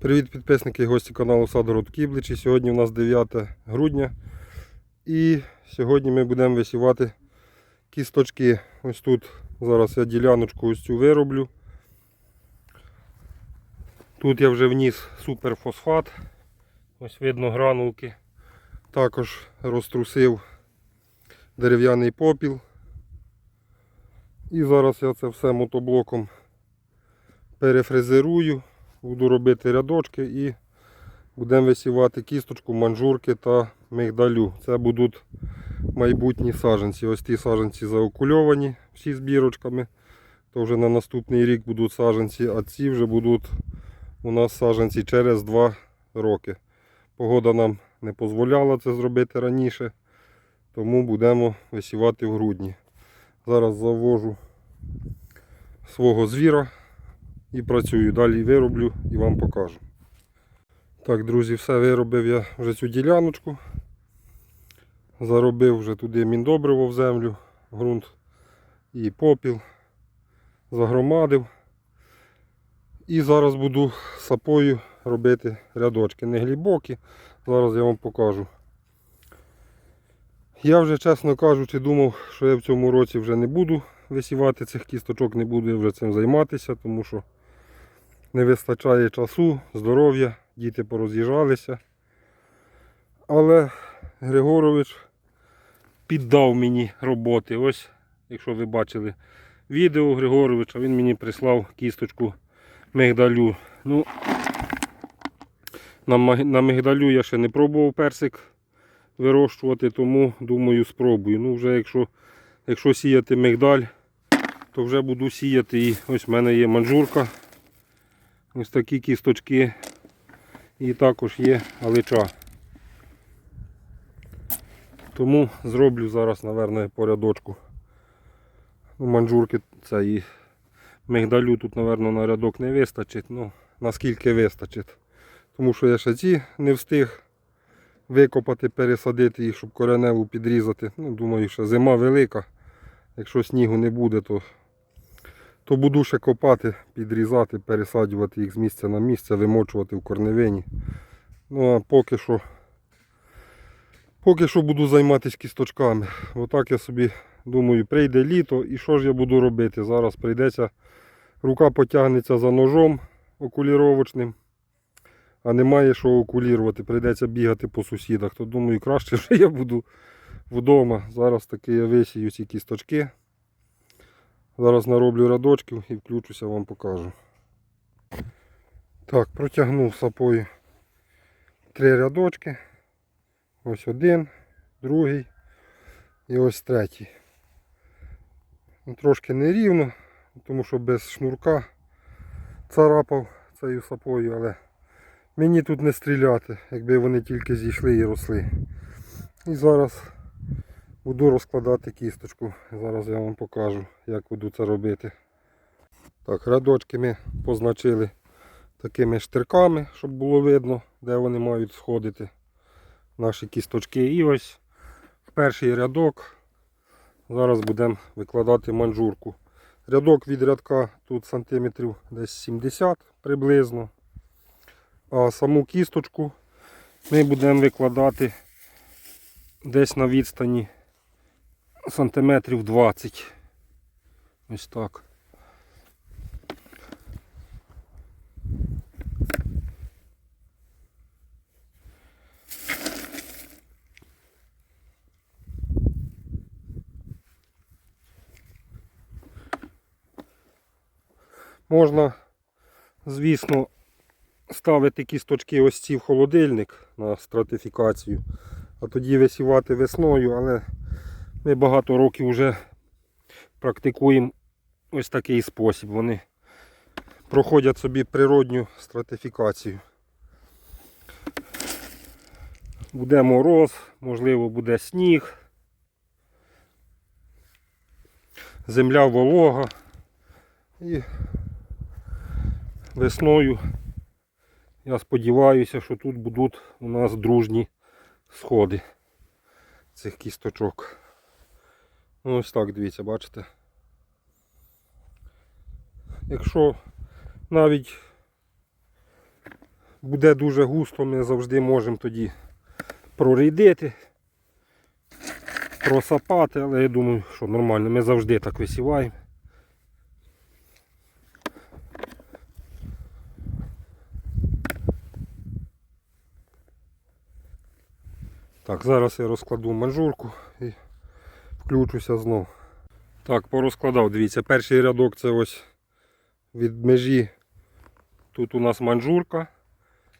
Привіт підписники і гості каналу Садгород Кібличі. Сьогодні у нас 9 грудня. І сьогодні ми будемо висівати кісточки. Ось тут зараз я діляночку ось цю вироблю. Тут я вже вніс суперфосфат. Ось видно гранулки. Також розтрусив дерев'яний попіл. І зараз я це все мотоблоком перефрезерую. Буду робити рядочки і будемо висівати кісточку, манжурки та мигдалю. Це будуть майбутні саджанці. Ось ті саджанці заокульовані всі збірочками. То вже на наступний рік будуть саджанці, а ці вже будуть у нас саджанці через 2 роки. Погода нам не дозволяла це зробити раніше, тому будемо висівати в грудні. Зараз завожу свого звіра і працюю. Далі вироблю і вам покажу. Так, друзі, все виробив я вже цю діляночку. Заробив вже туди міндобриво в землю, ґрунт і попіл. Загромадив. І зараз буду сапою робити рядочки. Не глибокі. Зараз я вам покажу. Я вже, чесно кажучи, думав, що я в цьому році вже не буду висівати цих кісточок, не буду я вже цим займатися, тому що не вистачає часу, здоров'я, діти пороз'їжджалися. Але Григорович піддав мені роботи. Ось, якщо ви бачили відео Григоровича, він мені прислав кісточку мигдалю. Ну, на, мигдалю я ще не пробував персик вирощувати, тому думаю спробую. Ну, вже якщо, якщо сіяти мигдаль, то вже буду сіяти і ось в мене є манжурка. Ось такі кісточки. І також є алича. Тому зроблю зараз, напевно, по рядочку. Ну, манжурки це мигдалю тут, напевно, на рядок не вистачить. Ну, наскільки вистачить. Тому що я ще ці не встиг викопати, пересадити їх, щоб кореневу підрізати. Ну, думаю, що зима велика. Якщо снігу не буде, то то буду ще копати, підрізати, пересаджувати їх з місця на місце, вимочувати в корневині. Ну а поки що поки що буду займатися кісточками. Отак я собі думаю, прийде літо і що ж я буду робити? Зараз прийдеться, рука потягнеться за ножом окуліровочним, а немає що окулірувати, прийдеться бігати по сусідах. То думаю, краще вже я буду вдома. Зараз таки я висію ці кісточки. Зараз нароблю рядочків і включуся, вам покажу. Так, протягнув сапою три рядочки. Ось один, другий і ось третій. Ну, Трошки нерівно, тому що без шнурка царапав цією сапою, але мені тут не стріляти, якби вони тільки зійшли і росли. І зараз Буду розкладати кісточку. Зараз я вам покажу, як буду це робити. Так, рядочки ми позначили такими штирками, щоб було видно, де вони мають сходити. Наші кісточки. І ось перший рядок зараз будемо викладати манжурку. Рядок від рядка тут сантиметрів десь 70 приблизно. А саму кісточку ми будемо викладати десь на відстані сантиметрів 20. Ось так. Можна, звісно, ставити кісточки ось ці в холодильник на стратифікацію, а тоді висівати весною, але ми багато років вже практикуємо ось такий спосіб. Вони проходять собі природню стратифікацію. Буде мороз, можливо, буде сніг, земля волога і весною я сподіваюся, що тут будуть у нас дружні сходи цих кісточок. Ну, ось так, дивіться, бачите. Якщо навіть буде дуже густо, ми завжди можемо тоді прорідити, просапати, але я думаю, що нормально, ми завжди так висіваємо. Так, зараз я розкладу манжурку і включуся знов. Так, порозкладав, дивіться, перший рядок це ось від межі. Тут у нас манжурка.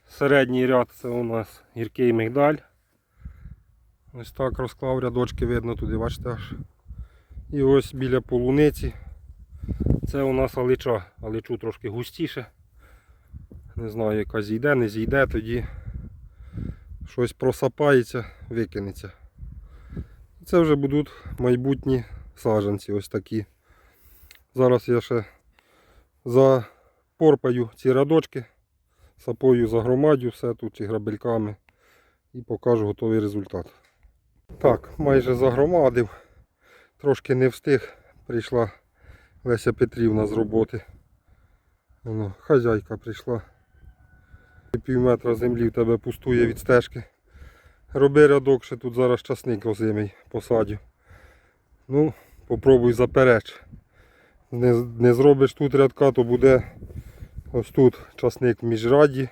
Середній ряд це у нас гіркий мигдаль. Ось так розклав рядочки, видно туди, бачите аж. І ось біля полуниці. Це у нас алича. Аличу трошки густіше. Не знаю, яка зійде, не зійде, тоді щось просапається, викинеться. Це вже будуть майбутні саджанці ось такі. Зараз я ще запорпаю ці рядочки, сапою загромадю все тут і грабельками і покажу готовий результат. Так, майже загромадив, трошки не встиг, прийшла Леся Петрівна з роботи. Воно, хазяйка прийшла. Пів метра землі в тебе пустує від стежки. Роби рядок, ще тут зараз часник озимий посадю. Ну, попробуй запереч. Не, не зробиш тут рядка, то буде ось тут часник в міжраді.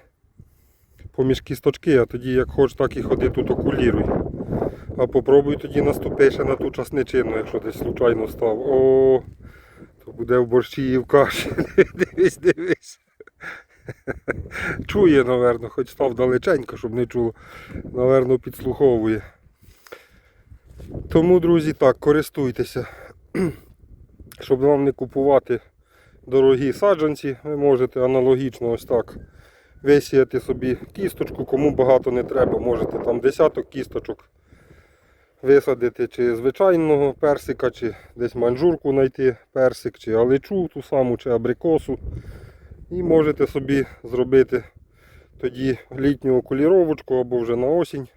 Поміж кісточки, а тоді як хочеш, так і ходи тут окуліруй. А попробуй тоді наступи ще на ту часничину, якщо десь случайно став. О, то буде в борщі і в каші. Дивись, дивись. Чує, напевно, хоч став далеченько, щоб не чуло. Наверно, підслуховує. Тому, друзі, так, користуйтеся. Щоб вам не купувати дорогі саджанці, ви можете аналогічно ось так висіяти собі кісточку, кому багато не треба, можете там десяток кісточок висадити, чи звичайного персика, чи десь манжурку знайти персик, чи аличу ту саму, чи абрикосу. І можете собі зробити тоді літню окуліровочку або вже на осінь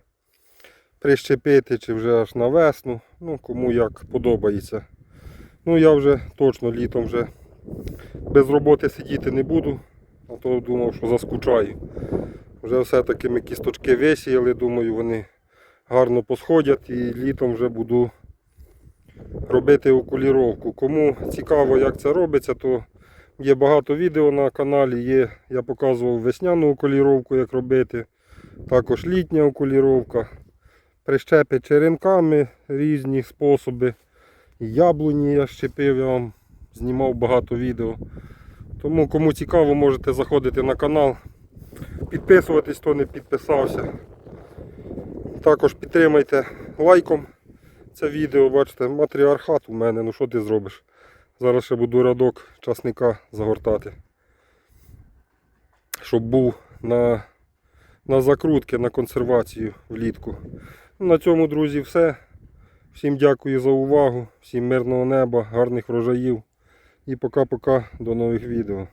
прищепити, чи вже аж на весну, ну кому як подобається. Ну я вже точно літом вже без роботи сидіти не буду, а то думав, що заскучаю. Вже все-таки ми кісточки висіяли, думаю, вони гарно посходять і літом вже буду робити окуліровку. Кому цікаво, як це робиться, то є багато відео на каналі. Є, я показував весняну окуліровку, як робити. Також літня окуліровка. Прищепи черенками, різні способи. Яблуні я щепив, я вам знімав багато відео. Тому кому цікаво, можете заходити на канал, підписуватись, хто не підписався. Також підтримайте лайком це відео, бачите, матріархат у мене, ну що ти зробиш? Зараз ще буду рядок часника загортати. Щоб був на, на закрутки, на консервацію влітку. На цьому, друзі, все. Всім дякую за увагу, всім мирного неба, гарних врожаїв. І пока-пока, до нових відео.